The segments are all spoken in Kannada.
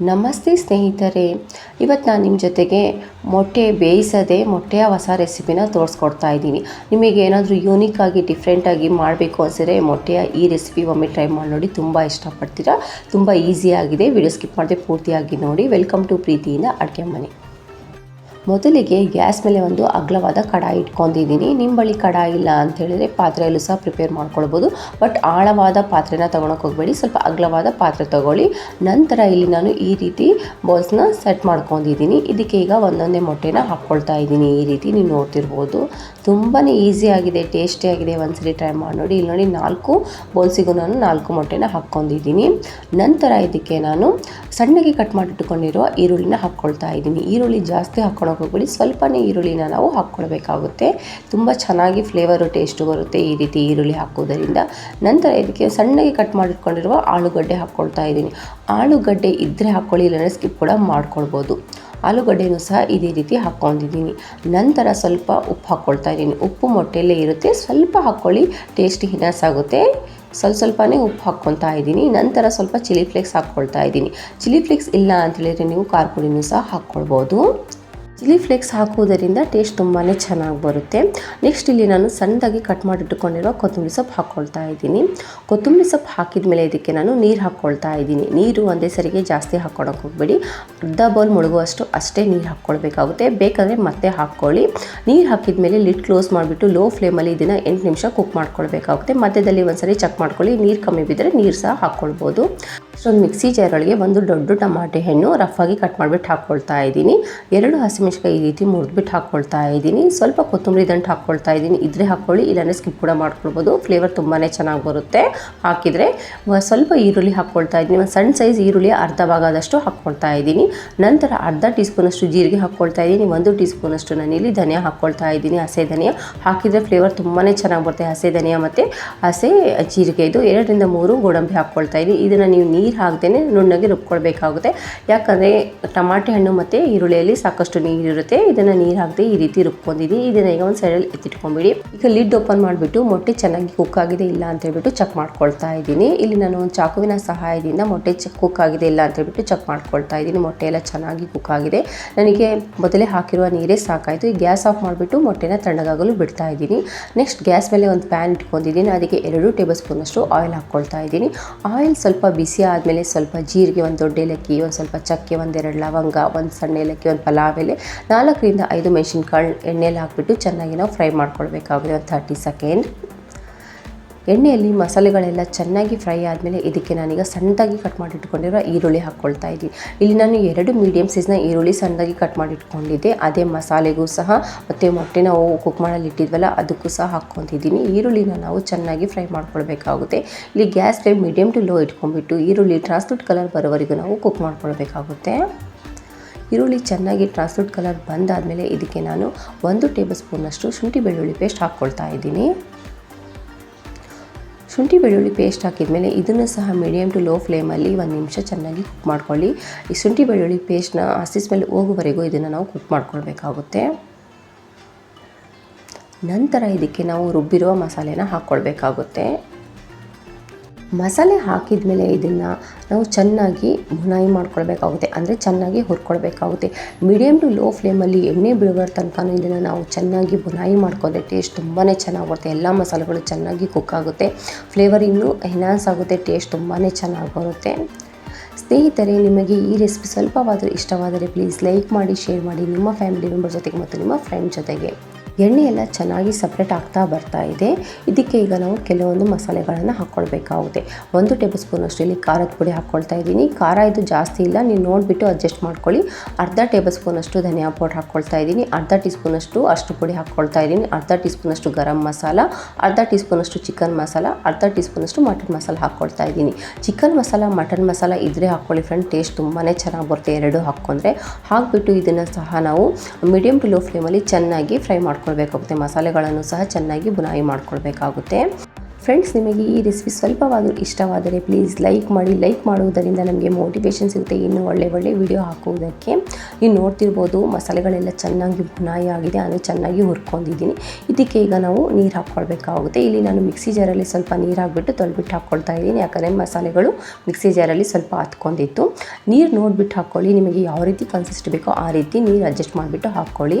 ನಮಸ್ತೆ ಸ್ನೇಹಿತರೆ ಇವತ್ತು ನಾನು ನಿಮ್ಮ ಜೊತೆಗೆ ಮೊಟ್ಟೆ ಬೇಯಿಸದೆ ಮೊಟ್ಟೆಯ ಹೊಸ ರೆಸಿಪಿನ ತೋರಿಸ್ಕೊಡ್ತಾ ಇದ್ದೀನಿ. ನಿಮಗೆ ಏನಾದರೂ ಯೂನಿಕ್ಕಾಗಿ ಡಿಫ್ರೆಂಟಾಗಿ ಮಾಡಬೇಕು ಅನಿಸಿದ್ರೆ ಮೊಟ್ಟೆಯ ಈ ರೆಸಿಪಿ ಒಮ್ಮೆ ಟ್ರೈ ಮಾಡಿ ನೋಡಿ, ತುಂಬ ಇಷ್ಟಪಡ್ತೀರಾ? ತುಂಬ ಈಸಿಯಾಗಿದೆ ವಿಡಿಯೋ ಸ್ಕಿಪ್ ಮಾಡದೆ ಪೂರ್ತಿಯಾಗಿ ನೋಡಿ. ವೆಲ್ಕಮ್ ಟು ಪ್ರೀತಿಯಿಂದ ಅಡುಗೆ ಮನೆ. ಮೊದಲಿಗೆ ಗ್ಯಾಸ್ ಮೇಲೆ ಒಂದು ಅಗ್ಲವಾದ ಕಡಾಯಿ ಇಟ್ಕೊಂಡಿದ್ದೀನಿ. ನಿಮ್ಮ ಬಳಿ ಕಡಾಯಿ ಇಲ್ಲ ಅಂತ ಹೇಳಿದ್ರೆ ಪಾತ್ರೆಯಲ್ಲೂ ಸಹ ಪ್ರಿಪೇರ್ ಮಾಡ್ಕೊಳ್ಬೋದು. ಬಟ್ ಆಳವಾದ ಪಾತ್ರೆನ ತೊಗೊಳಕ್ಕೆ ಹೋಗಬೇಡಿ. ಸ್ವಲ್ಪ ಅಗ್ಲವಾದ ಪಾತ್ರೆ ತಗೊಳ್ಳಿ. ನಂತರ ಇಲ್ಲಿ ನಾನು ಈ ರೀತಿ ಬೌಲ್ಸ್ನ ಸೆಟ್ ಮಾಡ್ಕೊಂಡಿದ್ದೀನಿ. ಇದಕ್ಕೆ ಈಗ ಒಂದೊಂದೇ ಮೊಟ್ಟೆನ ಹಾಕ್ಕೊಳ್ತಾ ಇದ್ದೀನಿ. ಈ ರೀತಿ ನೀವು ನೋಡ್ತಿರ್ಬೋದು. ತುಂಬಾ ಈಸಿಯಾಗಿದೆ ಟೇಸ್ಟಿಯಾಗಿದೆ ಒಂದ್ಸರಿ ಟ್ರೈ ಮಾಡಿ ನೋಡಿ, ಇಲ್ಲಿ ನೋಡಿ ನಾಲ್ಕು ಬೌಲ್ಸಿಗೂ ನಾನು ನಾಲ್ಕು ಮೊಟ್ಟೆನ ಹಾಕ್ಕೊಂಡಿದ್ದೀನಿ. ನಂತರ ಇದಕ್ಕೆ ನಾನು ಸಣ್ಣಗೆ ಕಟ್ ಮಾಡಿಟ್ಟುಕೊಂಡಿರುವ ಈರುಳ್ಳಿನ ಹಾಕ್ಕೊಳ್ತಾ ಇದ್ದೀನಿ. ಈರುಳ್ಳಿ ಜಾಸ್ತಿ ಹಾಕ್ಕೊಳಕ್ಕೆ ಹೋಗ್ಬೇಡಿ ಸ್ವಲ್ಪನೇ ಈರುಳ್ಳಿನ ನಾವು ಹಾಕ್ಕೊಳ್ಬೇಕಾಗುತ್ತೆ. ತುಂಬ ಚೆನ್ನಾಗಿ ಫ್ಲೇವರು ಟೇಸ್ಟು ಬರುತ್ತೆ ಈ ರೀತಿ ಈರುಳ್ಳಿ ಹಾಕೋದರಿಂದ. ನಂತರ ಇದಕ್ಕೆ ಸಣ್ಣಗೆ ಕಟ್ ಮಾಡಿಟ್ಕೊಂಡಿರುವ ಆಲೂಗಡ್ಡೆ ಹಾಕ್ಕೊಳ್ತಾ ಇದ್ದೀನಿ. ಆಲೂಗಡ್ಡೆ ಇದ್ದರೆ ಹಾಕ್ಕೊಳ್ಳಿ, ಇಲ್ಲಾಂದರೆ ಸ್ಕಿಪ್ ಕೂಡ ಮಾಡ್ಕೊಳ್ಬೋದು. ಆಲೂಗಡ್ಡೆನೂ ಸಹ ಇದೇ ರೀತಿ ಹಾಕ್ಕೊಂಡಿದ್ದೀನಿ. ನಂತರ ಸ್ವಲ್ಪ ಉಪ್ಪು ಹಾಕ್ಕೊಳ್ತಾ ಇದ್ದೀನಿ. ಉಪ್ಪು ಮೊಟ್ಟೆಯಲ್ಲೇ ಇರುತ್ತೆ. ಸ್ವಲ್ಪ ಹಾಕ್ಕೊಳ್ಳಿ ಟೇಸ್ಟ್ ಹಿನಸಾಗುತ್ತೆ ಸ್ವಲ್ಪ ಸ್ವಲ್ಪನೇ ಉಪ್ಪು ಹಾಕ್ಕೊತಾ ಇದ್ದೀನಿ. ನಂತರ ಸ್ವಲ್ಪ ಚಿಲ್ಲಿ ಫ್ಲೇಕ್ಸ್ ಹಾಕ್ಕೊಳ್ತಾ ಇದ್ದೀನಿ. ಚಿಲ್ಲಿ ಫ್ಲೇಕ್ಸ್ ಇಲ್ಲ ಅಂತ ಹೇಳಿದರೆ ನೀವು ಖಾರ ಸಹ ಹಾಕ್ಕೊಳ್ಬೋದು. ಚಿಲ್ಲಿ ಫ್ಲೇಕ್ಸ್ ಹಾಕುವುದರಿಂದ ಟೇಸ್ಟ್ ತುಂಬಾ ಚೆನ್ನಾಗಿ ಬರುತ್ತೆ. ನೆಕ್ಸ್ಟ್ ಇಲ್ಲಿ ನಾನು ಸಣ್ಣದಾಗಿ ಕಟ್ ಮಾಡಿಟ್ಟುಕೊಂಡಿರೋ ಕೊತ್ತಂಬರಿ ಸೊಪ್ಪು ಹಾಕ್ಕೊಳ್ತಾ ಇದ್ದೀನಿ. ಕೊತ್ತಂಬರಿ ಸೊಪ್ಪು ಹಾಕಿದ ಮೇಲೆ ಇದಕ್ಕೆ ನಾನು ನೀರು ಹಾಕ್ಕೊಳ್ತಾ ಇದ್ದೀನಿ. ನೀರು ಒಂದೇ ಸರಿಗೆ ಜಾಸ್ತಿ ಹಾಕ್ಕೊಳಕ್ಕೆ ಹೋಗಬೇಡಿ. ಅರ್ಧ ಬೌಲ್ ಮುಳುಗುವಷ್ಟು ಅಷ್ಟೇ ನೀರು ಹಾಕ್ಕೊಳ್ಬೇಕಾಗುತ್ತೆ ಬೇಕಾದರೆ ಮತ್ತೆ ಹಾಕ್ಕೊಳ್ಳಿ. ನೀರು ಹಾಕಿದ ಮೇಲೆ ಲಿಡ್ ಕ್ಲೋಸ್ ಮಾಡಿಬಿಟ್ಟು ಲೋ ಫ್ಲೇಮಲ್ಲಿ ಇದನ್ನು ಎಂಟು ನಿಮಿಷ ಕುಕ್ ಮಾಡ್ಕೊಳ್ಬೇಕಾಗುತ್ತೆ. ಮಧ್ಯದಲ್ಲಿ ಒಂದ್ಸರಿ ಚೆಕ್ ಮಾಡ್ಕೊಳ್ಳಿ. ನೀರು ಕಮ್ಮಿ ಬಿದ್ದರೆ ನೀರು ಸಹ ಹಾಕ್ಕೊಳ್ಬೋದು ಒಂದು ಮಿಕ್ಸಿ ಜಾರೊಳಗೆ ಒಂದು ದೊಡ್ಡ ಟಮಾಟೆ ಹಣ್ಣು ರಫ್ ಆಗಿ ಕಟ್ ಮಾಡಿಬಿಟ್ಟು ಹಾಕ್ಕೊಳ್ತಾ ಇದ್ದೀನಿ. ಎರಡು ಹಸಿಮೆಣ್ಸಿಕಾಯಿ ಈ ರೀತಿ ಮುರಿದ್ಬಿಟ್ಟು ಹಾಕ್ಕೊಳ್ತಾ ಇದ್ದೀನಿ. ಸ್ವಲ್ಪ ಕೊತ್ತಂಬರಿ ದಂಟು ಹಾಕ್ಕೊಳ್ತಾ ಇದ್ದೀನಿ. ಇದ್ರೆ ಹಾಕ್ಕೊಳ್ಳಿ, ಇಲ್ಲಾಂದರೆ ಸ್ಕಿಪ್ ಕೂಡ ಮಾಡ್ಕೊಳ್ಬೋದು. ಫ್ಲೇವರ್ ತುಂಬಾ ಚೆನ್ನಾಗಿ ಬರುತ್ತೆ. ಹಾಕಿದರೆ ಸ್ವಲ್ಪ ಈರುಳ್ಳಿ ಹಾಕ್ಕೊಳ್ತಾ ಇದ್ದೀನಿ. ಒಂದು ಸಣ್ಣ ಸೈಜ್ ಈರುಳ್ಳಿ ಅರ್ಧ ಭಾಗದಷ್ಟು ಹಾಕ್ಕೊಳ್ತಾ ಇದ್ದೀನಿ. ನಂತರ ಅರ್ಧ ಟೀ ಸ್ಪೂನಷ್ಟು ಜೀರಿಗೆ ಹಾಕ್ಕೊಳ್ತಾ ಇದ್ದೀನಿ. ಒಂದು ಟೀ ಸ್ಪೂನಷ್ಟು ನಾನಿಲ್ಲಿ ಧನಿಯಾ ಹಾಕ್ಕೊಳ್ತಾ ಇದ್ದೀನಿ. ಹಸೆ ಧನಿಯಾ. ಹಾಕಿದರೆ ಫ್ಲೇವರ್ ತುಂಬಾ ಚೆನ್ನಾಗಿ ಬರುತ್ತೆ ಹಸೆ ಧನಿಯಾ ಮತ್ತು ಹಸೆ ಜೀರಿಗೆ. ಇದು ಎರಡರಿಂದ ಮೂರು ಗೋಡಂಬಿ ಹಾಕ್ಕೊಳ್ತಾ ಇದ್ದೀನಿ. ಇದನ್ನು ನೀವು ನೀರು ಹಾಕ್ದೇ ನುಣ್ಣಗೆ ರುಬ್ಕೊಳ್ಬೇಕಾಗುತ್ತೆ. ಯಾಕಂದರೆ ಟಮಾಟೆ ಹಣ್ಣು ಮತ್ತು ಈರುಳ್ಳಿಯಲ್ಲಿ ಸಾಕಷ್ಟು ನೀರು ಇರುತ್ತೆ ಇದನ್ನು ನೀರು ಹಾಕದೆ ಈ ರೀತಿ ರುಬ್ಕೊಂಡಿದ್ದೀನಿ ಇದನ್ನು ಈಗ ಒಂದು ಸೈಡಲ್ಲಿ ಎತ್ತಿಟ್ಕೊಂಬಿಡಿ. ಈಗ ಲಿಡ್ ಓಪನ್ ಮಾಡಿಬಿಟ್ಟು ಮೊಟ್ಟೆ ಚೆನ್ನಾಗಿ ಕುಕ್ ಆಗಿದೆ ಇಲ್ಲ ಅಂತ ಹೇಳ್ಬಿಟ್ಟು ಚೆಕ್ ಮಾಡ್ಕೊಳ್ತಾ ಇದ್ದೀನಿ. ಇಲ್ಲಿ ನಾನು ಒಂದು ಚಾಕುವಿನ ಸಹಾಯದಿಂದ ಮೊಟ್ಟೆ ಚೆಕ್ ಕುಕ್ ಆಗಿದೆ ಇಲ್ಲ ಅಂತ ಹೇಳ್ಬಿಟ್ಟು ಚೆಕ್ ಮಾಡ್ಕೊಳ್ತಾ ಇದ್ದೀನಿ. ಮೊಟ್ಟೆ ಎಲ್ಲ ಚೆನ್ನಾಗಿ ಕುಕ್ ಆಗಿದೆ. ನನಗೆ ಮೊದಲೇ ಹಾಕಿರುವ ನೀರೇ ಸಾಕಾಯಿತು. ಈ ಗ್ಯಾಸ್ ಆಫ್ ಮಾಡಿಬಿಟ್ಟು ಮೊಟ್ಟೆನ ತಣ್ಣಗಾಗಲು ಬಿಡ್ತಾ ಇದ್ದೀನಿ. ನೆಕ್ಸ್ಟ್ ಗ್ಯಾಸ್ ಮೇಲೆ ಒಂದು ಪ್ಯಾನ್ ಇಟ್ಕೊಂಡಿದ್ದೀನಿ. ಅದಕ್ಕೆ ಎರಡು ಟೇಬಲ್ ಸ್ಪೂನಷ್ಟು ಆಯಿಲ್ ಹಾಕ್ಕೊಳ್ತಾ ಇದ್ದೀನಿ. ಆಯಿಲ್ ಸ್ವಲ್ಪ ಬಿಸಿ ಆದಮೇಲೆ ಸ್ವಲ್ಪ ಜೀರಿಗೆ, ಒಂದು ದೊಡ್ಡ ಏಲಕ್ಕಿ, ಒಂದು ಸ್ವಲ್ಪ ಚಕ್ಕೆ, ಒಂದೆರಡು ಲವಂಗ, ಒಂದು ಸಣ್ಣ ಏಲಕ್ಕಿ, ಒಂದು ಪಲಾವ್ ಎಲೆ ನಾಲ್ಕರಿಂದ ಐದು ಮೆಣಸಿನ್ಕಾಳು ಎಣ್ಣೆಯಲ್ಲಿ ಹಾಕ್ಬಿಟ್ಟು ಚೆನ್ನಾಗಿ ನಾವು ಫ್ರೈ ಮಾಡ್ಕೊಳ್ಬೇಕಾಗುತ್ತೆ ಒಂದು ಥರ್ಟಿ ಸೆಕೆಂಡ್ ಎಣ್ಣೆಯಲ್ಲಿ ಮಸಾಲೆಗಳೆಲ್ಲ ಚೆನ್ನಾಗಿ ಫ್ರೈ ಆದಮೇಲೆ ಇದಕ್ಕೆ ನಾನೀಗ ಸಣ್ಣದಾಗಿ ಕಟ್ ಮಾಡಿಟ್ಕೊಂಡಿರೋ ಈರುಳ್ಳಿ ಹಾಕ್ಕೊಳ್ತಾ ಇದ್ದೀನಿ. ಇಲ್ಲಿ ನಾನು ಎರಡು ಮೀಡಿಯಮ್ ಸೈಜ್ನ ಈರುಳ್ಳಿ ಸಣ್ಣದಾಗಿ ಕಟ್ ಮಾಡಿಟ್ಕೊಂಡಿದ್ದೆ. ಅದೇ ಮಸಾಲೆಗೂ ಸಹ, ಮತ್ತು ಮೊಟ್ಟೆ ನಾವು ಕುಕ್ ಮಾಡಲ್ಲಿ ಇಟ್ಟಿದ್ವಲ್ಲ, ಅದಕ್ಕೂ ಸಹ ಹಾಕ್ಕೊತಿದ್ದೀನಿ ಈರುಳ್ಳಿನ ನಾವು ಚೆನ್ನಾಗಿ ಫ್ರೈ ಮಾಡ್ಕೊಳ್ಬೇಕಾಗುತ್ತೆ. ಇಲ್ಲಿ gas flame medium to low ಇಟ್ಕೊಂಡ್ಬಿಟ್ಟು ಈರುಳ್ಳಿ ಟ್ರಾನ್ಸ್ಲೂಟ್ ಕಲರ್ ಬರೋವರೆಗೂ ನಾವು ಕುಕ್ ಮಾಡ್ಕೊಳ್ಬೇಕಾಗುತ್ತೆ. ಈರುಳ್ಳಿ ಚೆನ್ನಾಗಿ ಟ್ರಾನ್ಸ್ಲೂಟ್ ಕಲರ್ ಬಂದಾದಮೇಲೆ ಇದಕ್ಕೆ ನಾನು ಒಂದು ಟೇಬಲ್ ಸ್ಪೂನಷ್ಟು ಶುಂಠಿ ಬೆಳ್ಳುಳ್ಳಿ ಪೇಸ್ಟ್ ಹಾಕ್ಕೊಳ್ತಾ ಇದ್ದೀನಿ. ಶುಂಠಿ ಬೆಳ್ಳುಳ್ಳಿ ಪೇಸ್ಟ್ ಹಾಕಿದ್ಮೇಲೆ ಇದನ್ನು ಸಹ ಮೀಡಿಯಮ್ ಟು ಲೋ ಫ್ಲೇಮಲ್ಲಿ ಒಂದು ನಿಮಿಷ ಚೆನ್ನಾಗಿ ಕುಕ್ ಮಾಡ್ಕೊಳ್ಳಿ. ಈ ಶುಂಠಿ ಬೆಳ್ಳುಳ್ಳಿ ಪೇಸ್ಟ್ನ ಹಸಿ ಮೇಲೆ ಹೋಗುವವರೆಗೂ ಇದನ್ನು ನಾವು ಕುಕ್ ಮಾಡ್ಕೊಳ್ಬೇಕಾಗುತ್ತೆ. ನಂತರ ಇದಕ್ಕೆ ನಾವು ರುಬ್ಬಿರುವ ಮಸಾಲೆನ ಹಾಕ್ಕೊಳ್ಬೇಕಾಗುತ್ತೆ. ಮಸಾಲೆ ಹಾಕಿದ ಮೇಲೆ ಇದನ್ನು ನಾವು ಚೆನ್ನಾಗಿ ಬುನಾಯಿ ಮಾಡ್ಕೊಳ್ಬೇಕಾಗುತ್ತೆ. ಅಂದರೆ ಚೆನ್ನಾಗಿ ಹುರ್ಕೊಳ್ಬೇಕಾಗುತ್ತೆ. ಮೀಡಿಯಮ್ ಟು ಲೋ ಫ್ಲೇಮಲ್ಲಿ ಎಣ್ಣೆ ಬಿಡುವರ ತನಕ ಇದನ್ನು ನಾವು ಚೆನ್ನಾಗಿ ಬುನಾಯಿ ಮಾಡ್ಕೊಂಡ್ರೆ ಟೇಸ್ಟ್ ತುಂಬಾ ಚೆನ್ನಾಗಿ ಬರುತ್ತೆ ಎಲ್ಲ ಮಸಾಲೆಗಳು ಚೆನ್ನಾಗಿ ಕುಕ್ ಆಗುತ್ತೆ. ಫ್ಲೇವರ್ ಇನ್ನೂ ಎನ್ಹಾನ್ಸ್ ಆಗುತ್ತೆ ಟೇಸ್ಟ್ ತುಂಬಾ ಚೆನ್ನಾಗಿ ಬರುತ್ತೆ ಸ್ನೇಹಿತರೆ, ನಿಮಗೆ ಈ ರೆಸಿಪಿ ಸ್ವಲ್ಪವಾದರೂ ಇಷ್ಟವಾದರೆ ಪ್ಲೀಸ್ ಲೈಕ್ ಮಾಡಿ ಶೇರ್ ಮಾಡಿ ನಿಮ್ಮ ಫ್ಯಾಮಿಲಿ ಮೆಂಬರ್ ಜೊತೆಗೆ ಮತ್ತು ನಿಮ್ಮ ಫ್ರೆಂಡ್ ಜೊತೆಗೆ. ಎಣ್ಣೆ ಎಲ್ಲ ಚೆನ್ನಾಗಿ ಸಪ್ರೇಟ್ ಆಗ್ತಾ ಬರ್ತಾ ಇದೆ. ಇದಕ್ಕೆ ಈಗ ನಾವು ಕೆಲವೊಂದು ಮಸಾಲೆಗಳನ್ನು ಹಾಕ್ಕೊಳ್ಬೇಕಾಗುತ್ತೆ ಒಂದು ಟೇಬಲ್ ಸ್ಪೂನಷ್ಟು ಇಲ್ಲಿ ಖಾರದ ಪುಡಿ ಹಾಕ್ಕೊಳ್ತಾ ಇದ್ದೀನಿ. ಖಾರ ಇದು ಜಾಸ್ತಿ ಇಲ್ಲ ನೀವು ನೋಡಿಬಿಟ್ಟು ಅಡ್ಜಸ್ಟ್ ಮಾಡ್ಕೊಳ್ಳಿ. ಅರ್ಧ ಟೇಬಲ್ ಸ್ಪೂನ್ ಅಷ್ಟು ಧನಿಯಾ ಪೌಡರ್ ಹಾಕ್ಕೊಳ್ತಾ ಇದ್ದೀನಿ. ಅರ್ಧ ಟೀ ಸ್ಪೂನ್ ಅಷ್ಟು ಪುಡಿ ಹಾಕ್ಕೊಳ್ತಾ ಇದ್ದೀನಿ. ಅರ್ಧ ಟೀ ಸ್ಪೂನ್ ಅಷ್ಟು ಗರಂ ಮಸಾಲ, ಅರ್ಧ ಟೀ ಸ್ಪೂನ್ ಅಷ್ಟು ಚಿಕನ್ ಮಸಾಲ, ಅರ್ಧ ಟೀ ಸ್ಪೂನ್ ಅಷ್ಟು ಮಟನ್ ಮಸಾಲ ಹಾಕ್ಕೊಳ್ತಾ ಇದ್ದೀನಿ. ಚಿಕನ್ ಮಸಾಲ ಮಟನ್ ಮಸಾಲ ಇದ್ರೆ ಹಾಕ್ಕೊಳ್ಳಿ ಫ್ರೆಂಡ್ ಟೇಸ್ಟ್ ತುಂಬಾ ಚೆನ್ನಾಗಿ ಬರುತ್ತೆ. ಎರಡು ಹಾಕ್ಕೊಂಡ್ರೆ ಹಾಕ್ಬಿಟ್ಟು ಇದನ್ನು ಸಹ ನಾವು ಮೀಡಿಯಂ ಟು ಲೋ ಫ್ಲೇಮಲ್ಲಿ ಚೆನ್ನಾಗಿ ಫ್ರೈ ಮಾಡ್ಕೊಳ್ಬೇಕಾಗುತ್ತೆ. ಮಸಾಲೆಗಳನ್ನು ಸಹ ಚೆನ್ನಾಗಿ ಬುನಾಯಿ ಮಾಡ್ಕೊಳ್ಬೇಕಾಗುತ್ತೆ. ಫ್ರೆಂಡ್ಸ್ ನಿಮಗೆ ಈ ರೆಸಿಪಿ ಸ್ವಲ್ಪವಾದರೂ ಇಷ್ಟವಾದರೆ ಪ್ಲೀಸ್ ಲೈಕ್ ಮಾಡಿ ಲೈಕ್ ಮಾಡುವುದರಿಂದ ನಮಗೆ ಮೋಟಿವೇಶನ್ ಸಿಗುತ್ತೆ. ಇನ್ನು ಒಳ್ಳೆ ಒಳ್ಳೆ ವಿಡಿಯೋ ಹಾಕುವುದಕ್ಕೆ. ನೀವು ನೋಡ್ತಿರ್ಬೋದು, ಮಸಾಲೆಗಳೆಲ್ಲ ಚೆನ್ನಾಗಿ ಬುನಾಯಿ ಆಗಿದೆ. ಅಂದರೆ ಚೆನ್ನಾಗಿ ಹುರ್ಕೊಂಡಿದ್ದೀನಿ. ಇದಕ್ಕೆ ಈಗ ನಾವು ನೀರು ಹಾಕ್ಕೊಳ್ಬೇಕಾಗುತ್ತೆ. ಇಲ್ಲಿ ನಾನು ಮಿಕ್ಸಿ ಜಾರಲ್ಲಿ ಸ್ವಲ್ಪ ನೀರು ಹಾಕ್ಬಿಟ್ಟು ತೊಳ್ಬಿಟ್ಟು ಹಾಕ್ಕೊಳ್ತಾ ಇದ್ದೀನಿ. ಯಾಕಂದರೆ ಮಸಾಲೆಗಳು ಮಿಕ್ಸಿ ಜಾರಲ್ಲಿ ಸ್ವಲ್ಪ ಹತ್ಕೊಂಡಿತ್ತು ನೀರು ನೋಡಿಬಿಟ್ಟು ಹಾಕ್ಕೊಳ್ಳಿ. ನಿಮಗೆ ಯಾವ ರೀತಿ ಕನ್ಸಿಸ್ಟ್ ಬೇಕೋ ಆ ರೀತಿ ನೀರು ಅಡ್ಜಸ್ಟ್ ಮಾಡಿಬಿಟ್ಟು ಹಾಕ್ಕೊಳ್ಳಿ.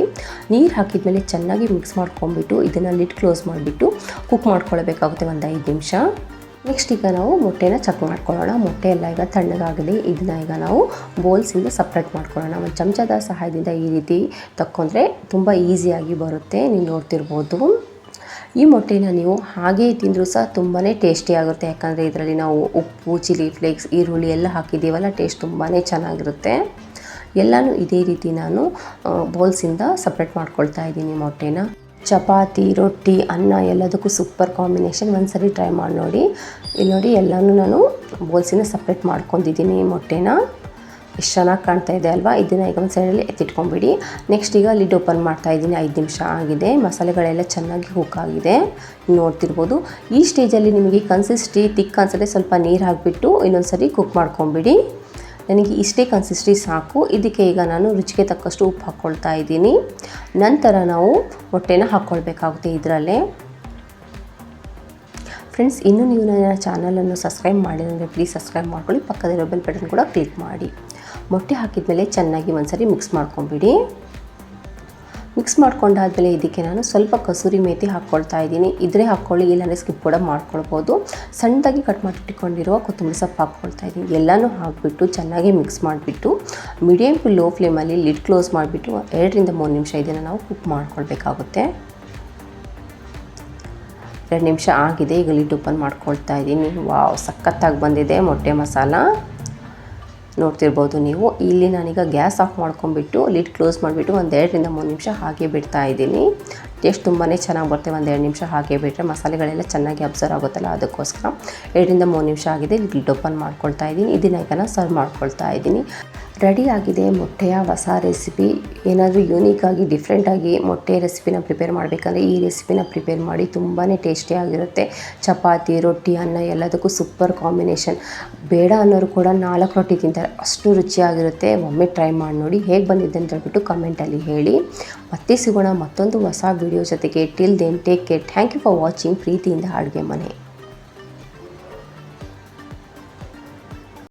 ನೀರು ಹಾಕಿದ ಮೇಲೆ ಚೆನ್ನಾಗಿ ಮಿಕ್ಸ್ ಮಾಡ್ಕೊಂಬಿಟ್ಟು ಇದನ್ನು ಲಿಡ್ ಕ್ಲೋಸ್ ಮಾಡಿಬಿಟ್ಟು ಕುಕ್ ಮಾಡ್ಕೊಳ್ಬೇಕಾಗುತ್ತೆ. ಒಂದು ಐದು ನಿಮಿಷ. ನೆಕ್ಸ್ಟ್ ಈಗ ನಾವು ಮೊಟ್ಟೆನ ಚಕ್ ಮಾಡ್ಕೊಳ್ಳೋಣ. ಮೊಟ್ಟೆ ಎಲ್ಲ ಈಗ ತಣ್ಣಗಾಗಲಿ ಇದನ್ನ ಈಗ ನಾವು ಬೋಲ್ಸಿಂದ ಸಪ್ರೇಟ್ ಮಾಡ್ಕೊಳ್ಳೋಣ. ಒಂದು ಚಮಚದ ಸಹಾಯದಿಂದ ಈ ರೀತಿ ತಕ್ಕೊಂಡ್ರೆ ತುಂಬ ಈಸಿಯಾಗಿ ಬರುತ್ತೆ. ನೀವು ನೋಡ್ತಿರ್ಬೋದು. ಈ ಮೊಟ್ಟೆನ ನೀವು ಹಾಗೇ ತಿಂದರೂ ಸಹ ತುಂಬಾ ಟೇಸ್ಟಿಯಾಗುತ್ತೆ ಯಾಕಂದರೆ ಇದರಲ್ಲಿ ನಾವು ಉಪ್ಪು ಚಿಲ್ಲಿ ಫ್ಲೇಕ್ಸ್ ಈರುಳ್ಳಿ ಎಲ್ಲ ಹಾಕಿದ್ದೀವಲ್ಲ ಟೇಸ್ಟ್ ತುಂಬಾ ಚೆನ್ನಾಗಿರುತ್ತೆ. ಎಲ್ಲನೂ ಇದೇ ರೀತಿ ನಾನು ಬೋಲ್ಸಿಂದ ಸಪ್ರೇಟ್ ಮಾಡ್ಕೊಳ್ತಾ ಇದ್ದೀನಿ ಮೊಟ್ಟೆನ. ಚಪಾತಿ, ರೊಟ್ಟಿ, ಅನ್ನ ಎಲ್ಲದಕ್ಕೂ ಸೂಪರ್ ಕಾಂಬಿನೇಷನ್ ಒಂದು ಸರಿ ಟ್ರೈ ಮಾಡಿ ನೋಡಿ. ಇಲ್ಲಿ ನೋಡಿ ಎಲ್ಲನೂ ನಾನು ಬೋಲ್ಸಿನ ಸಪ್ರೇಟ್ ಮಾಡ್ಕೊಂಡಿದ್ದೀನಿ ಮೊಟ್ಟೆನ. ಎಷ್ಟು ಚೆನ್ನಾಗಿ ಕಾಣ್ತಾ ಇದೆ ಅಲ್ವಾ? ಇದನ್ನು ಈಗ ಒಂದು ಸೈಡಲ್ಲಿ ಎತ್ತಿಟ್ಕೊಂಬಿಡಿ. ನೆಕ್ಸ್ಟ್ ಈಗ ಲಿಡ್ ಓಪನ್ ಮಾಡ್ತಾ ಇದ್ದೀನಿ. ಐದು ನಿಮಿಷ ಆಗಿದೆ. ಮಸಾಲೆಗಳೆಲ್ಲ ಚೆನ್ನಾಗಿ ಕುಕ್ ಆಗಿದೆ. ನೋಡ್ತಿರ್ಬೋದು. ಈ ಸ್ಟೇಜಲ್ಲಿ ನಿಮಗೆ ಕನ್ಸಿಸ್ಟಿ ತಿಕ್ ಅನ್ಸತ್ತೆ ಸ್ವಲ್ಪ ನೀರು ಹಾಕಿಬಿಟ್ಟು ಇನ್ನೊಂದು ಸರಿ ಕುಕ್ ಮಾಡ್ಕೊಂಬಿಡಿ. ನನಗೆ ಇಷ್ಟೇ ಕನ್ಸಿಸ್ಟಿ ಸಾಕು. ಇದಕ್ಕೆ ಈಗ ನಾನು ರುಚಿಗೆ ತಕ್ಕಷ್ಟು ಉಪ್ಪು ಹಾಕ್ಕೊಳ್ತಾ ಇದ್ದೀನಿ. ನಂತರ ನಾವು ಮೊಟ್ಟೆನ ಹಾಕ್ಕೊಳ್ಬೇಕಾಗುತ್ತೆ ಇದರಲ್ಲೇ. ಫ್ರೆಂಡ್ಸ್, ಇನ್ನೂ ನೀವು ನನ್ನ ಚಾನಲನ್ನು ಸಬ್ಸ್ಕ್ರೈಬ್ ಮಾಡಿದರೆ ಪ್ಲೀಸ್ ಸಬ್ಸ್ಕ್ರೈಬ್ ಮಾಡ್ಕೊಳ್ಳಿ. ಪಕ್ಕದಲ್ಲಿರೋ ಬೆಲ್ ಬಟನ್ ಕೂಡ ಕ್ಲಿಕ್ ಮಾಡಿ. ಮೊಟ್ಟೆ ಹಾಕಿದ ಮೇಲೆ ಚೆನ್ನಾಗಿ ಒಂದ್ಸರಿ ಮಿಕ್ಸ್ ಮಾಡ್ಕೊಂಬಿಡಿ. ಮಿಕ್ಸ್ ಮಾಡ್ಕೊಂಡಾದ್ಮೇಲೆ ಇದಕ್ಕೆ ನಾನು ಸ್ವಲ್ಪ ಕಸೂರಿ ಮೇಥಿ ಹಾಕ್ಕೊಳ್ತಾ ಇದ್ದೀನಿ. ಇದ್ರೆ ಹಾಕ್ಕೊಳ್ಳಿ, ಇಲ್ಲಾಂದರೆ ಸ್ಕಿಪ್ ಕೂಡ ಮಾಡ್ಕೊಳ್ಬೋದು. ಸಣ್ಣದಾಗಿ ಕಟ್ ಮಾಡಿಟ್ಕೊಂಡಿರುವ ಕೊತ್ತಂಬರಿ ಸೊಪ್ಪು ಹಾಕ್ಕೊಳ್ತಾ ಇದ್ದೀನಿ. ಎಲ್ಲನೂ ಹಾಕಿಬಿಟ್ಟು ಚೆನ್ನಾಗಿ ಮಿಕ್ಸ್ ಮಾಡಿಬಿಟ್ಟು ಮೀಡಿಯಮ್ ಟು ಲೋ ಫ್ಲೇಮಲ್ಲಿ ಲಿಡ್ ಕ್ಲೋಸ್ ಮಾಡಿಬಿಟ್ಟು ಎರಡರಿಂದ ಮೂರು ನಿಮಿಷ ಇದನ್ನು ನಾವು ಕುಕ್ ಮಾಡ್ಕೊಳ್ಬೇಕಾಗುತ್ತೆ. ಎರಡು ನಿಮಿಷ ಆಗಿದೆ, ಈಗ ಲಿಡ್ ಓಪನ್ ಮಾಡ್ಕೊಳ್ತಾ ಇದ್ದೀನಿ. ವಾವ್ ಸಖತ್ತಾಗಿ ಬಂದಿದೆ ಮೊಟ್ಟೆ ಮಸಾಲ. ನೋಡ್ತಿರ್ಬೋದು ನೀವು. ಇಲ್ಲಿ ನಾನೀಗ ಗ್ಯಾಸ್ ಆಫ್ ಮಾಡ್ಕೊಂಡ್ಬಿಟ್ಟು, ಲಿಡ್ ಕ್ಲೋಸ್ ಮಾಡಿಬಿಟ್ಟು ಒಂದು ಎರಡರಿಂದ ಮೂರು ನಿಮಿಷ ಹಾಗೆ ಬಿಡ್ತಾ ಇದ್ದೀನಿ. ಟೇಸ್ಟ್ ತುಂಬಾ ಚೆನ್ನಾಗಿ ಬರುತ್ತೆ, ಒಂದು ಎರಡು ನಿಮಿಷ ಹಾಗೆ ಬಿಟ್ಟರೆ ಮಸಾಲೆಗಳೆಲ್ಲ ಚೆನ್ನಾಗಿ ಅಬ್ಸರ್ವ್ ಆಗುತ್ತಲ್ಲ ಅದಕ್ಕೋಸ್ಕರ. ಎರಡರಿಂದ ಮೂರು ನಿಮಿಷ ಆಗಿದೆ ಲಿಡ್ ಓಪನ್ ಮಾಡ್ಕೊಳ್ತಾ ಇದ್ದೀನಿ. ಇದನ್ನ ಈಗ ಸರ್ವ್ ಮಾಡ್ಕೊಳ್ತಾ ಇದ್ದೀನಿ. ರೆಡಿ ಆಗಿದೆ ಮೊಟ್ಟೆಯ ಹೊಸ ರೆಸಿಪಿ. ಏನಾದರೂ ಯೂನಿಕಾಗಿ ಡಿಫ್ರೆಂಟಾಗಿ ಮೊಟ್ಟೆ ರೆಸಿಪಿನ ಪ್ರಿಪೇರ್ ಮಾಡಬೇಕಂದ್ರೆ ಈ ರೆಸಿಪಿನ ಪ್ರಿಪೇರ್ ಮಾಡಿ ತುಂಬಾ ಟೇಸ್ಟಿಯಾಗಿರುತ್ತೆ ಚಪಾತಿ, ರೊಟ್ಟಿ, ಅನ್ನ ಎಲ್ಲದಕ್ಕೂ ಸೂಪರ್ ಕಾಂಬಿನೇಷನ್. ಬೇಡ ಅನ್ನೋರು ಕೂಡ ನಾಲ್ಕು ರೊಟ್ಟಿ ತಿಂತಾರೆ. ಅಷ್ಟು ರುಚಿಯಾಗಿರುತ್ತೆ. ಒಮ್ಮೆ ಟ್ರೈ ಮಾಡಿ ನೋಡಿ ಹೇಗೆ ಬಂದಿದೆ ಅಂತ ಹೇಳ್ಬಿಟ್ಟು ಕಮೆಂಟಲ್ಲಿ ಹೇಳಿ. ಮತ್ತೆ ಸಿಗೋಣ ಮತ್ತೊಂದು ಹೊಸ ವಿಡಿಯೋ ಜೊತೆಗೆ. Till then take care thank you for watching ಪ್ರೀತಿಯಿಂದ ಅಡುಗೆ ಮನೆ.